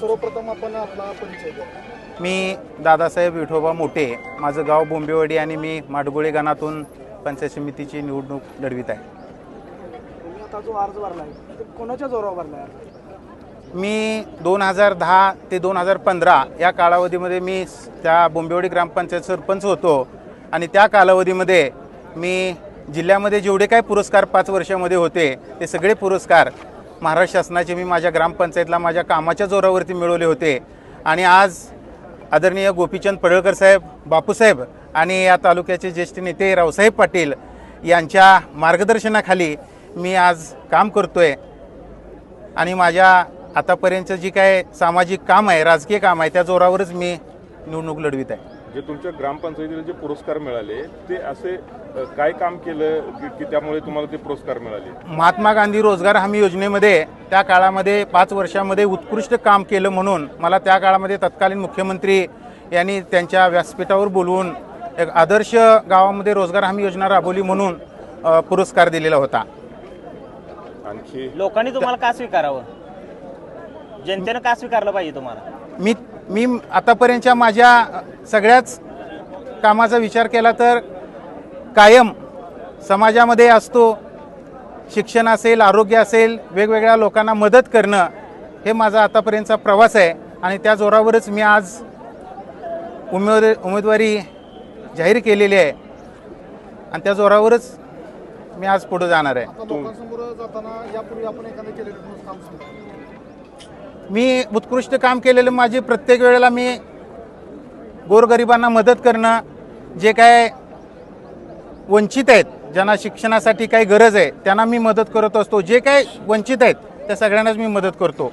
सर्वप्रथम आपण आपला परिचय द्या. मी दादासाहेब विठोबा मोठे माझं गाव बोंबेवाडी आणि मी माडगोळे गणातून पंचायत समितीची निवडणूक लढवित आहे. तुम्ही आता जो अर्ज भरलाय तो कोणाच्या जोरावर भरलाय मी दोन हजार दहा ते दोन हजार पंधरा या कालावधीमध्ये मी स- त्या बोंबेवाडी ग्रामपंचायत सरपंच होतो आणि त्या कालावधीमध्ये मी जिल्ह्यामध्ये जेवढे काही पुरस्कार पाच वर्षामध्ये होते ते सगळे पुरस्कार महाराष्ट्र शासनाचे मी माझ्या ग्रामपंचायतला माझ्या कामाच्या जोरावरती मिळवले होते. आणि आज आदरणीय गोपीचंद पडळकर साहेब बापूसाहेब आणि या तालुक्याचे ज्येष्ठ नेते रावसाहेब पाटील यांच्या मार्गदर्शनाखाली मी आज काम करतो आहे आणि माझ्या आतापर्यंतचं जी काय सामाजिक काम आहे राजकीय काम आहे त्या जोरावरच मी निवडणूक लढवित आहे. जे तुमच्या ग्रामपंचायतीला जे पुरस्कार मिळाले ते असे काय काम केलं की- की त्यामुळे तुम्हाला ते पुरस्कार मिळाले? महात्मा गांधी रोजगार हमी योजनेमध्ये त्या काळामध्ये पाच वर्षामध्ये उत्कृष्ट काम केलं म्हणून मला त्या काळामध्ये तत्कालीन मुख्यमंत्री यांनी त्यांच्या व्यासपीठावर बोलवून एक आदर्श गावामध्ये रोजगार हमी योजना राबवली म्हणून पुरस्कार दिलेला होता. आणखी? लोकांनी तुम्हाला का स्वीकारावं? जनतेनं का स्वीकारलं पाहिजे तुम्हाला? मी मी आतापर्यंतच्या माझ्या सगळ्याच कामाचा विचार केला तर कायम समाजामध्ये असतो शिक्षण असेल आरोग्य असेल वेगवेगळ्या लोकांना मदत करणं हे माझा आतापर्यंतचा प्रवास आहे. आणि त्या जोरावरच मी आज उमेद उमेदवारी जाहीर केलेली आहे. आणि त्या जोरावरच मी आज पुढे जाणार आहे. मी उत्कृष्ट काम केलेलं माझी प्रत्येक वेळेला मी गोरगरिबांना मदत करणं जे काय वंचित आहेत ज्यांना शिक्षणासाठी काही गरज आहे त्यांना मी मदत करत असतो. जे काय वंचित आहेत त्या सगळ्यांनाच मी मदत करतो.